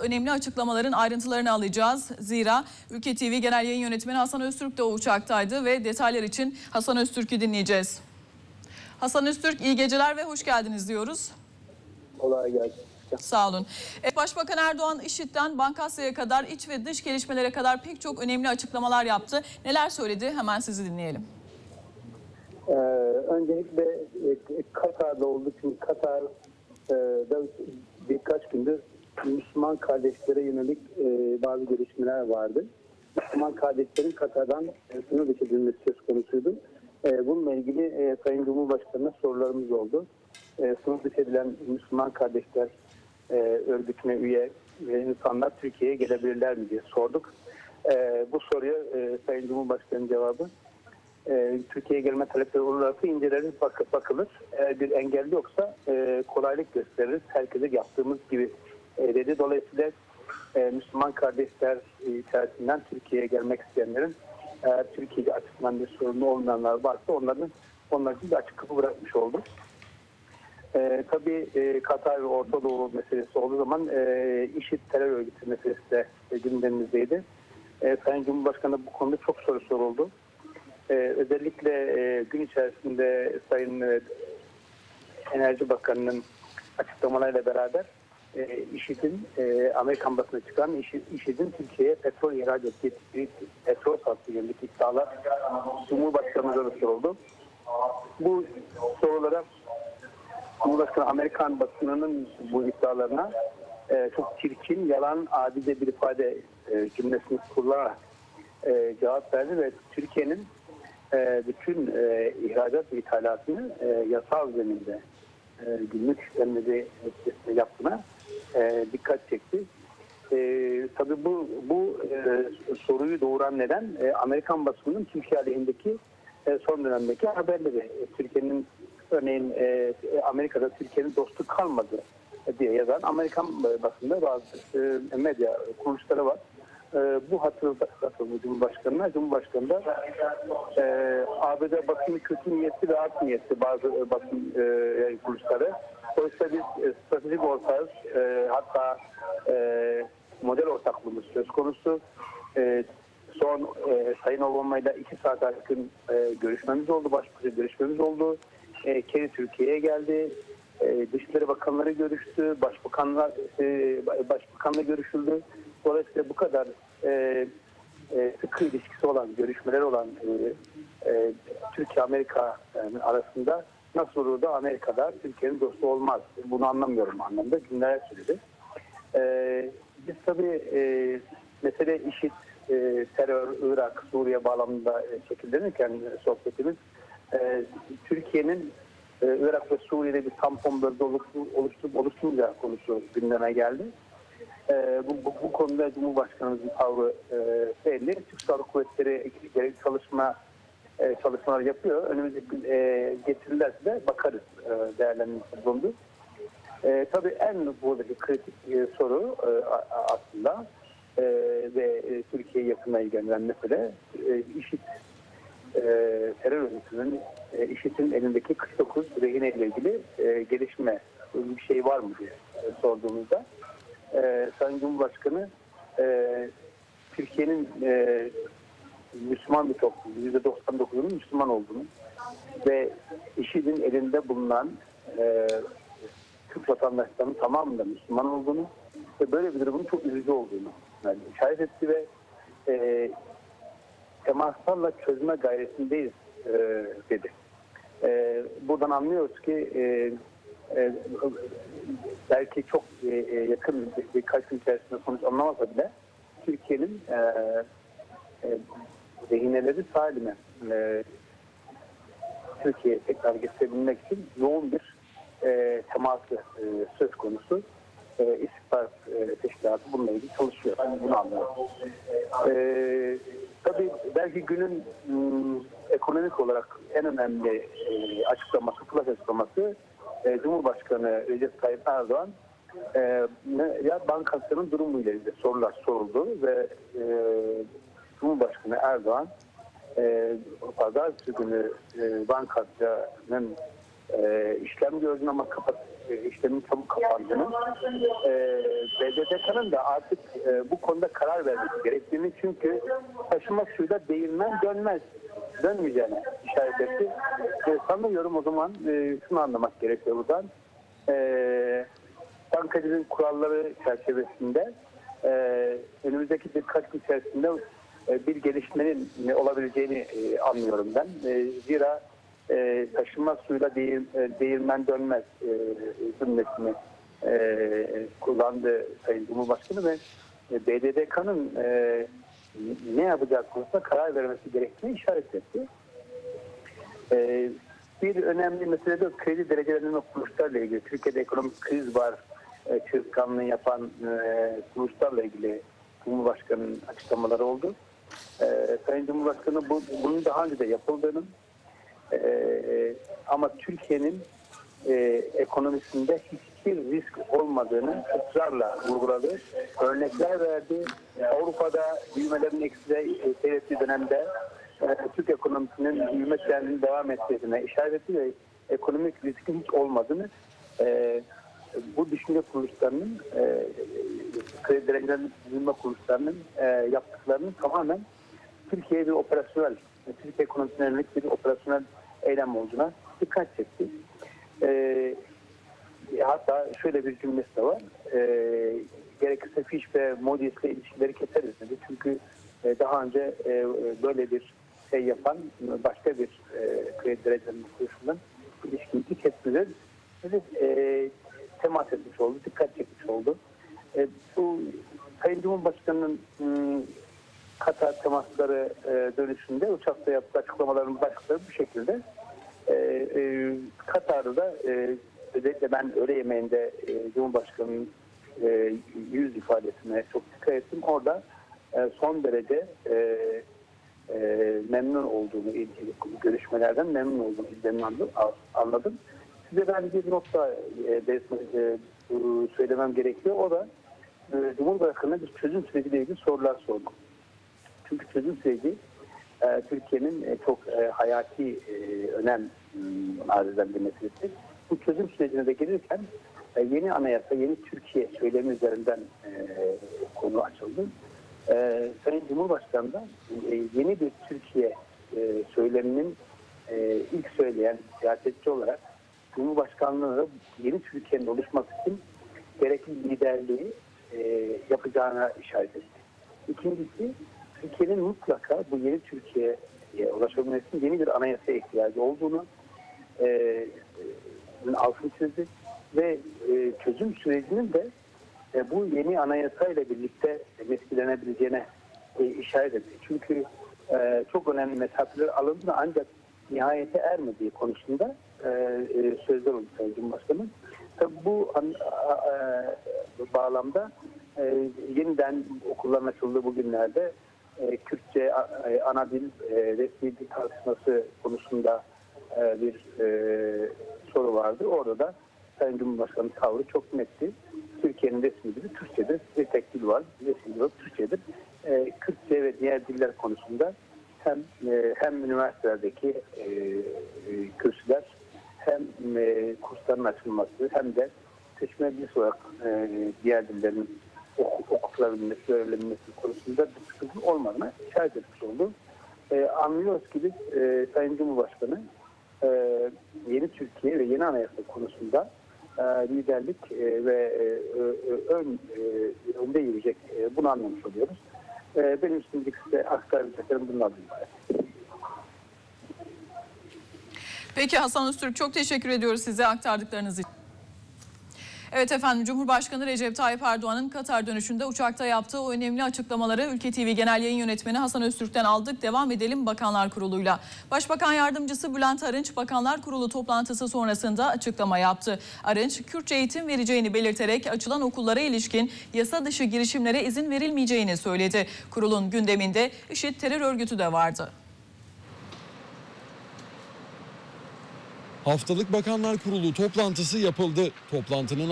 önemli açıklamaların ayrıntılarını alacağız. Zira Ülke TV Genel Yayın Yönetmeni Hasan Öztürk de o uçaktaydı ve detaylar için Hasan Öztürk'ü dinleyeceğiz. Hasan Öztürk iyi geceler ve hoş geldiniz diyoruz. Kolay gelsin. Sağ olun. Başbakan Erdoğan IŞİD'den Bankasya'ya kadar iç ve dış gelişmelere kadar pek çok önemli açıklamalar yaptı. Neler söyledi hemen sizi dinleyelim. Ee, öncelikle e, Katar'da olduğu için Katar'da birkaç gündür Müslüman kardeşlere yönelik e, bazı gelişmeler vardı. Müslüman kardeşlerin Katar'dan e, sınır dışı edilmesi söz konusuydu. E, bununla ilgili e, Sayın Cumhurbaşkanı'na sorularımız oldu. E, sınır dışı edilen Müslüman kardeşler e, örgütüne üye e, insanlar Türkiye'ye gelebilirler mi diye sorduk. E, bu soruya e, Sayın Cumhurbaşkanı'nın cevabı e, Türkiye'ye gelme talepleri olursa incelenir bak, bakılır. Eğer bir engel yoksa e, kolaylık gösteririz. Herkese yaptığımız gibi dedi. Dolayısıyla e, Müslüman kardeşler e, içerisinden Türkiye'ye gelmek isteyenlerin eğer Türkiye'de açısından bir sorunu olmayanlar varsa onların onlar için bir açık kapı bırakmış olduk. E, tabii e, Katar ve Orta Doğu meselesi olduğu zaman e, IŞİD terör örgütü meselesi de e, gündemimizdeydi. E, Sayın Cumhurbaşkanı bu konuda çok soru soruldu. E, özellikle e, gün içerisinde Sayın e, Enerji Bakanı'nın açıklamalarıyla beraber e, IŞİD'in e, Amerikan basına çıkan IŞİD, IŞİD'in Türkiye'ye petrol ihraç ettiği petrol sattığı yönündeki iddialar Cumhurbaşkanımıza da soruldu. Bu sorulara Cumhurbaşkanı Amerikan basınının bu iddialarına e, çok çirkin, yalan, adice bir ifade e, cümlesini kullanarak e, cevap verdi ve Türkiye'nin e, bütün e, ihracat ve ithalatını e, yasal zeminde e, günlük işlemleri yaptığına e, dikkat çekti. E, tabii bu bu e, soruyu doğuran neden e, Amerikan basınının Türkiye aleyhindeki e, son dönemdeki haberleri. E, Türkiye'nin örneğin e, Amerika'da Türkiye'nin dostu kalmadı diye yazan Amerikan basında bazı e, medya kuruluşları var. E, bu hatırlatıldı Cumhurbaşkanı'na. Cumhurbaşkanı da e, ABD basın kötü niyetli ve art niyetli bazı e, basın e, kuruluşları. Oysa biz e, stratejik ortağız. E, hatta e, model ortaklığımız söz konusu. E, son e, Sayın Obama ile iki saat aşkın e, görüşmemiz oldu. Baş başa görüşmemiz oldu. E, Kerry Türkiye'ye geldi. E, Dışişleri Bakanları görüştü. Başbakanla e, Başbakanla görüşüldü. Dolayısıyla bu kadar e, e, sıkı ilişkisi olan, görüşmeler olan e, e, Türkiye-Amerika e, arasında nasıl olur da Amerika'da Türkiye'nin dostu olmaz? Bunu anlamıyorum anlamda cümleler söyledi. E, biz tabii e, mesele işit, e, terör, Irak, Suriye bağlamında e, şekillenirken sohbetimiz e, Türkiye'nin e, Irak ve Suriye'de bir tampon bölge oluşturup oluşturmayacağı konusu gündeme geldi. E, bu, bu, bu konuda Cumhurbaşkanımızın tavrı e, belli. Türk Silahlı Kuvvetleri gerek çalışma e, çalışmalar yapıyor. Önümüzdeki e, getirirlerse de bakarız e, değerlendirmesi bulundu. E, tabii en buradaki kritik e, soru e, aslında e, ve e, Türkiye'yi yakından ilgilendiren mesele e, IŞİD e, terör örgütünün e, IŞİD'in elindeki 49 rehine ile ilgili e, gelişme bir şey var mı diye e, sorduğumuzda e, Sayın Cumhurbaşkanı e, Türkiye'nin e, Müslüman bir toplum, %99'unun Müslüman olduğunu ve IŞİD'in elinde bulunan e, Türk vatandaşlarının tamamında Müslüman olduğunu ve böyle bir durumun çok üzücü olduğunu yani işaret etti ve e, temaslarla çözme gayretindeyiz e, dedi. E, buradan anlıyoruz ki e, e, belki çok e, yakın bir, birkaç gün içerisinde sonuç anlamasa bile Türkiye'nin e, e, rehineleri salime e, Türkiye'ye tekrar getirebilmek için yoğun bir e, teması e, söz konusu. E, İstihbarat e, Teşkilatı bununla ilgili çalışıyor. Ben bunu anlıyorum. E, tabii belki günün m, ekonomik olarak en önemli e, açıklaması, flash açıklaması e, Cumhurbaşkanı Recep Tayyip Erdoğan e, ya bankasyonun durumuyla ilgili sorular soruldu ve e, Cumhurbaşkanı Erdoğan e, pazartesi günü e, bankasyonun e, işlem gördüğünü ama kapat, e, işlemin çabuk kapandığını, e, BDDK'nın da artık e, bu konuda karar vermesi gerektiğini çünkü taşıma suyla değirmen dönmez, dönmeyeceğine işaret etti. E, sanıyorum o zaman e, şunu anlamak gerekiyor buradan. E, bankacılığın kuralları çerçevesinde e, önümüzdeki birkaç gün içerisinde bir gelişmenin olabileceğini e, anlıyorum ben. E, zira e, taşınma suyla değir, e, değirmen dönmez e, cümlesini e, kullandı Sayın Cumhurbaşkanı ve e, BDDK'nın e, ne yapacağı konusunda karar vermesi gerektiğini işaret etti. E, bir önemli mesele de kredi derecelerinin kuruluşlarla ilgili. Türkiye'de ekonomik kriz var. E, çırtkanlığı yapan e, kuruluşlarla ilgili Cumhurbaşkanı'nın açıklamaları oldu. E, Sayın Cumhurbaşkanı bu, bunun daha önce de yapıldığını e, ama Türkiye'nin e, ekonomisinde hiçbir risk olmadığını ısrarla vurguladı. Örnekler verdi. Avrupa'da büyümelerin eksiğe e, seyrettiği dönemde e, Türk ekonomisinin büyüme trendinin devam ettiğine işaret etti ve ekonomik riskin hiç olmadığını e, bu düşünce kuruluşlarının e, kredi büyüme kuruluşlarının e, yaptıklarının tamamen Türkiye'ye bir operasyonel, Türkiye ekonomisine yönelik bir operasyonel eylem olduğuna dikkat çekti. Ee, hatta şöyle bir cümlesi de var. Ee, gerekirse Fiş ve Moody's'le ilişkileri keseriz dedi. Çünkü e, daha önce e, böyle bir şey yapan başka bir e, kredi derecelerinin kuruluşundan ilişkiyi kesmeyeceğiz. Dedi, e, temas etmiş oldu, dikkat çekmiş oldu. E, bu Sayın Cumhurbaşkanı'nın ım, Katar temasları e, dönüşünde uçakta yaptığı açıklamaların başlıkları bu şekilde. E, e, Katar'da e, özellikle ben öğle yemeğinde e, Cumhurbaşkanı'nın e, yüz ifadesine çok dikkat ettim. Orada e, son derece e, e, memnun olduğunu görüşmelerden memnun olduğunu izlenim anladım. Size ben bir nokta e, e, söylemem gerekiyor. O da e, Cumhurbaşkanı'na bir çözüm süreciyle ilgili sorular sordum. Çünkü çözüm süreci e, Türkiye'nin e, çok e, hayati e, önem m, arz eden bir meselesi. Bu çözüm sürecine de gelirken e, yeni anayasa, yeni Türkiye söylemi üzerinden e, konu açıldı. E, Sayın Cumhurbaşkanı da e, yeni bir Türkiye e, söyleminin e, ilk söyleyen siyasetçi olarak Cumhurbaşkanlığı'na da yeni Türkiye'nin oluşması için gerekli liderliği e, yapacağına işaret etti. İkincisi Türkiye'nin mutlaka bu yeni Türkiye'ye ulaşabilmesi için yeni bir anayasa ihtiyacı olduğunu e, altını çizdi ve e, çözüm sürecinin de e, bu yeni anayasa ile birlikte meslenebileceğine e, işaret etti. Çünkü e, çok önemli mesafeler alındı ancak nihayete ermediği konusunda e, e, sözler oldu Sayın Cumhurbaşkanı. Tabii bu a, bağlamda e, yeniden okulların açıldığı bugünlerde e, Kürtçe e, ana dil e, resmi dil tartışması konusunda e, bir e, soru vardı. Orada da Sayın Cumhurbaşkanı tavrı çok netti. Türkiye'nin resmi dili Türkçedir. Bir tek dil var. Resmi dil Türkçedir. E, Kürtçe ve diğer diller konusunda hem e, hem üniversitelerdeki e, e, kürsüler hem e, kursların açılması hem de seçme bilgisi olarak e, diğer dillerin oku- okutulabilmesi, öğrenilebilmesi konusunda bir sıkıntı olmadığına işaret etmiş oldu. E, anlıyoruz ki biz e, Sayın Cumhurbaşkanı e, yeni Türkiye ve yeni anayasa konusunda e, liderlik e, ve e, ön e, önde yürüyecek e, bunu anlamış oluyoruz. E, benim şimdilik size aktarabileceklerim bunlar bunlar. Peki Hasan Öztürk çok teşekkür ediyoruz size aktardıklarınız için. Evet efendim Cumhurbaşkanı Recep Tayyip Erdoğan'ın Katar dönüşünde uçakta yaptığı o önemli açıklamaları Ülke TV Genel Yayın Yönetmeni Hasan Öztürk'ten aldık. Devam edelim Bakanlar Kurulu'yla. Başbakan Yardımcısı Bülent Arınç Bakanlar Kurulu toplantısı sonrasında açıklama yaptı. Arınç Kürtçe eğitim vereceğini belirterek açılan okullara ilişkin yasa dışı girişimlere izin verilmeyeceğini söyledi. Kurulun gündeminde IŞİD terör örgütü de vardı. Haftalık Bakanlar Kurulu toplantısı yapıldı. Toplantının